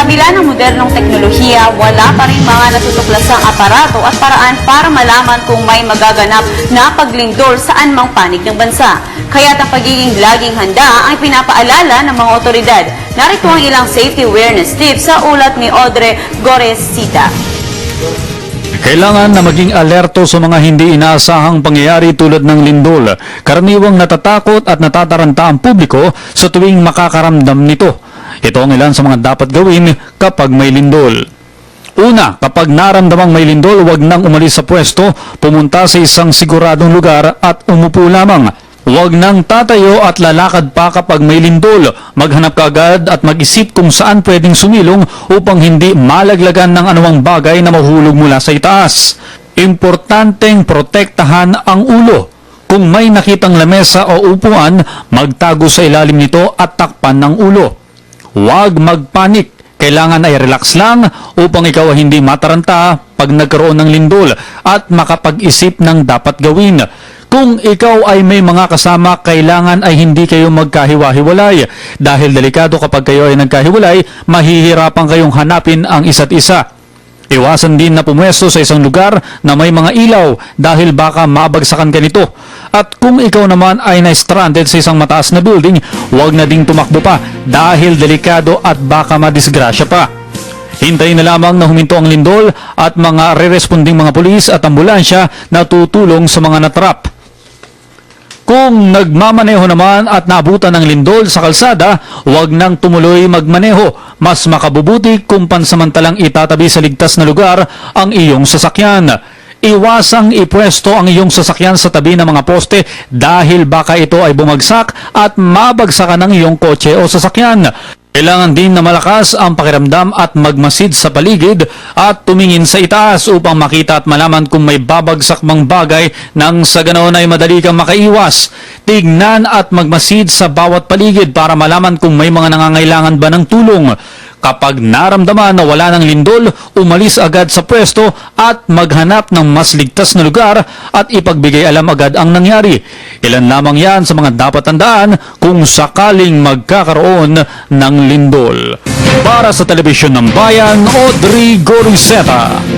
kabila ng modernong teknolohiya, wala pa rin mga natutuklasang aparato at paraan para malaman kung may magaganap na paglindol saan mang panig ng bansa. Kaya ang pagiging laging handa ay pinapaalala ng mga otoridad. Narito ang ilang safety awareness tips sa ulat ni Audrey Goresita. Kailangan na maging alerto sa mga hindi inaasahang pangyayari tulad ng lindol. Karaniwang natatakot at natataranta ang publiko sa tuwing makakaramdam nito. Ito ang ilan sa mga dapat gawin kapag may lindol. Una, kapag naramdamang may lindol, huwag nang umalis sa pwesto, pumunta sa isang siguradong lugar at umupo lamang. Huwag nang tatayo at lalakad pa kapag may lindol. Maghanap ka agad at mag-isip kung saan pwedeng sumilong upang hindi malaglagan ng anumang bagay na mahulog mula sa itaas. Importanteng protektahan ang ulo. Kung may nakitang lamesa o upuan, magtago sa ilalim nito at takpan ng ulo. Huwag magpanik. Kailangan ay relax lang upang ikaw ay hindi mataranta pag nagkaroon ng lindol at makapag-isip ng dapat gawin. Kung ikaw ay may mga kasama, kailangan ay hindi kayo magkahiwa-hiwalay. Dahil delikado kapag kayo ay nagkahiwalay, mahihirapan kayong hanapin ang isa't isa. Iwasan din na pumwesto sa isang lugar na may mga ilaw dahil baka mabagsakan ka nito. At kung ikaw naman ay na-stranded sa isang mataas na building, huwag na ding tumakbo pa dahil delikado at baka madisgrasya pa. Hintayin na lamang na huminto ang lindol at mga re-responding mga pulis at ambulansya na tutulong sa mga natrap. Kung nagmamaneho naman at nabutan ng lindol sa kalsada, huwag nang tumuloy magmaneho. Mas makabubuti kung pansamantalang itatabi sa ligtas na lugar ang iyong sasakyan. Iwasang ipwesto ang iyong sasakyan sa tabi ng mga poste dahil baka ito ay bumagsak at mabagsakan ng iyong kotse o sasakyan. Kailangan din na malakas ang pakiramdam at magmasid sa paligid at tumingin sa itaas upang makita at malaman kung may babagsak mang bagay nang sa ganoon ay madali kang makaiwas. Tignan at magmasid sa bawat paligid para malaman kung may mga nangangailangan ba ng tulong. Kapag naramdaman na wala ng lindol, umalis agad sa pwesto at maghanap ng mas ligtas na lugar at ipagbigay alam agad ang nangyari. Ilan lamang yan sa mga dapat tandaan kung sakaling magkakaroon ng lindol. Para sa Telebisyon ng Bayan, Audrey Goriseta.